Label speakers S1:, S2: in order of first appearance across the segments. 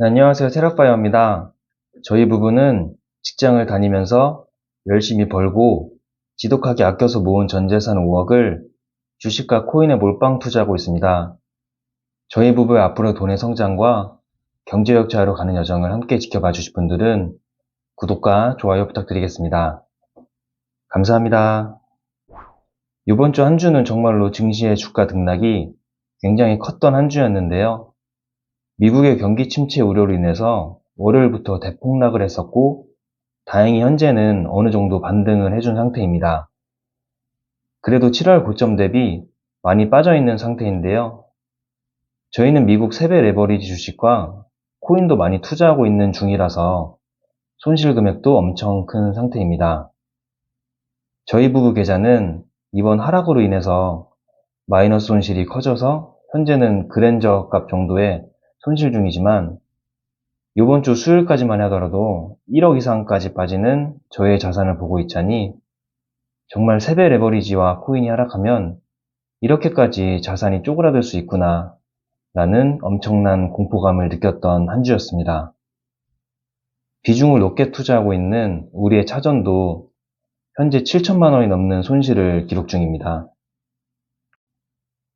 S1: 네, 안녕하세요. 테라파이어입니다. 저희 부부는 직장을 다니면서 열심히 벌고 지독하게 아껴서 모은 전 재산 5억을 주식과 코인에 몰빵 투자하고 있습니다. 저희 부부의 앞으로 돈의 성장과 경제력 자유로 가는 여정을 함께 지켜봐 주실 분들은 구독과 좋아요 부탁드리겠습니다. 감사합니다. 이번 주 한 주는 정말로 증시의 주가 등락이 굉장히 컸던 한 주였는데요. 미국의 경기 침체 우려로 인해서 월요일부터 대폭락을 했었고, 다행히 현재는 어느 정도 반등을 해준 상태입니다. 그래도 7월 고점 대비 많이 빠져 있는 상태인데요. 저희는 미국 세배 레버리지 주식과 코인도 많이 투자하고 있는 중이라서 손실 금액도 엄청 큰 상태입니다. 저희 부부 계좌는 이번 하락으로 인해서 마이너스 손실이 커져서 현재는 그랜저 값 정도의 손실 중이지만 이번 주 수요일까지만 하더라도 1억 이상까지 빠지는 저의 자산을 보고 있자니 정말 세배 레버리지와 코인이 하락하면 이렇게까지 자산이 쪼그라들 수 있구나 라는 엄청난 공포감을 느꼈던 한 주였습니다. 비중을 높게 투자하고 있는 우리의 차전도 현재 7천만 원이 넘는 손실을 기록 중입니다.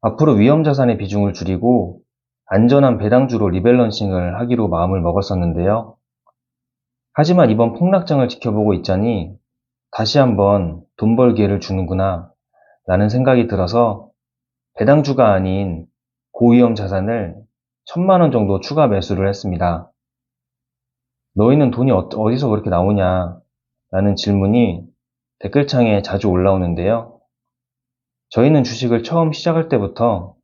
S1: 앞으로 위험 자산의 비중을 줄이고 안전한 배당주로 리밸런싱을 하기로 마음을 먹었었는데요. 하지만 이번 폭락장을 지켜보고 있자니 다시 한번 돈 벌 기회를 주는구나 라는 생각이 들어서 배당주가 아닌 고위험 자산을 천만 원 정도 추가 매수를 했습니다. 너희는 돈이 어- 어디서 그렇게 나오냐 라는 질문이 댓글창에 자주 올라오는데요. 저희는 주식을 처음 시작할 때부터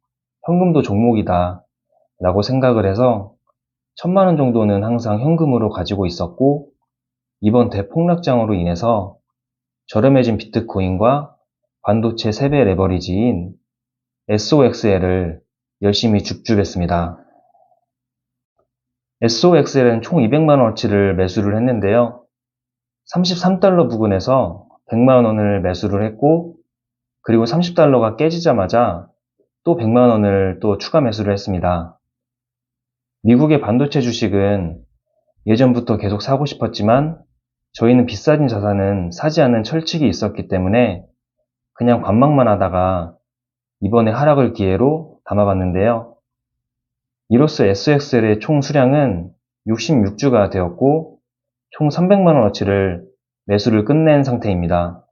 S1: 현금도 종목이다 라고 생각을 해서 천만 원 정도는 항상 현금으로 가지고 있었고 이번 대폭락장으로 인해서 저렴해진 비트코인과 반도체 세배 레버리지인 SOXL을 열심히 줍줍했습니다. SOXL은 총 200만원어치를 매수를 했는데요. 33달러 부근에서 100만원을 매수를 했고 그리고 30달러가 깨지자마자 또 100만원을 또 추가 매수를 했습니다. 미국의 반도체 주식은 예전부터 계속 사고 싶었지만 저희는 비싸진 자산은 사지 않는 철칙이 있었기 때문에 그냥 관망만 하다가 이번에 하락을 기회로 담아봤는데요. 이로써 SXL의 총 수량은 66주가 되었고 총 300만원어치를 매수를 끝낸 상태입니다.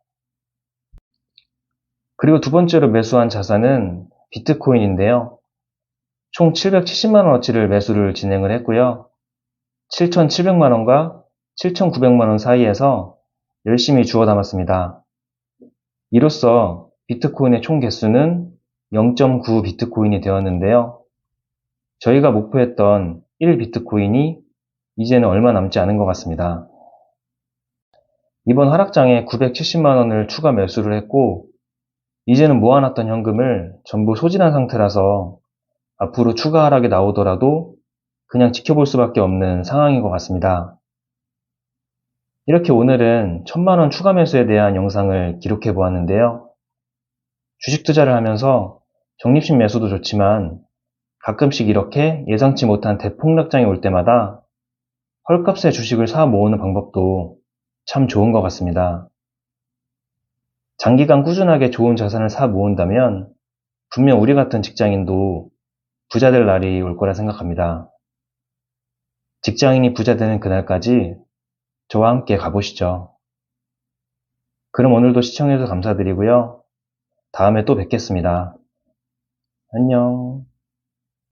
S1: 그리고 두 번째로 매수한 자산은 비트코인인데요. 총 770만원어치를 매수를 진행을 했고요. 7,700만원과 7,900만원 사이에서 열심히 주워 담았습니다. 이로써 비트코인의 총 개수는 0.9 비트코인이 되었는데요. 저희가 목표했던 1 비트코인이 이제는 얼마 남지 않은 것 같습니다. 이번 하락장에 970만원을 추가 매수를 했고, 이제는 모아놨던 현금을 전부 소진한 상태라서 앞으로 추가 하락이 나오더라도 그냥 지켜볼 수밖에 없는 상황인 것 같습니다. 이렇게 오늘은 천만원 추가 매수에 대한 영상을 기록해 보았는데요. 주식 투자를 하면서 적립식 매수도 좋지만 가끔씩 이렇게 예상치 못한 대폭락장이 올 때마다 헐값의 주식을 사 모으는 방법도 참 좋은 것 같습니다. 장기간 꾸준하게 좋은 자산을 사 모은다면 분명 우리 같은 직장인도 부자 될 날이 올 거라 생각합니다. 직장인이 부자 되는 그날까지 저와 함께 가보시죠. 그럼 오늘도 시청해주셔서 감사드리고요. 다음에 또 뵙겠습니다. 안녕.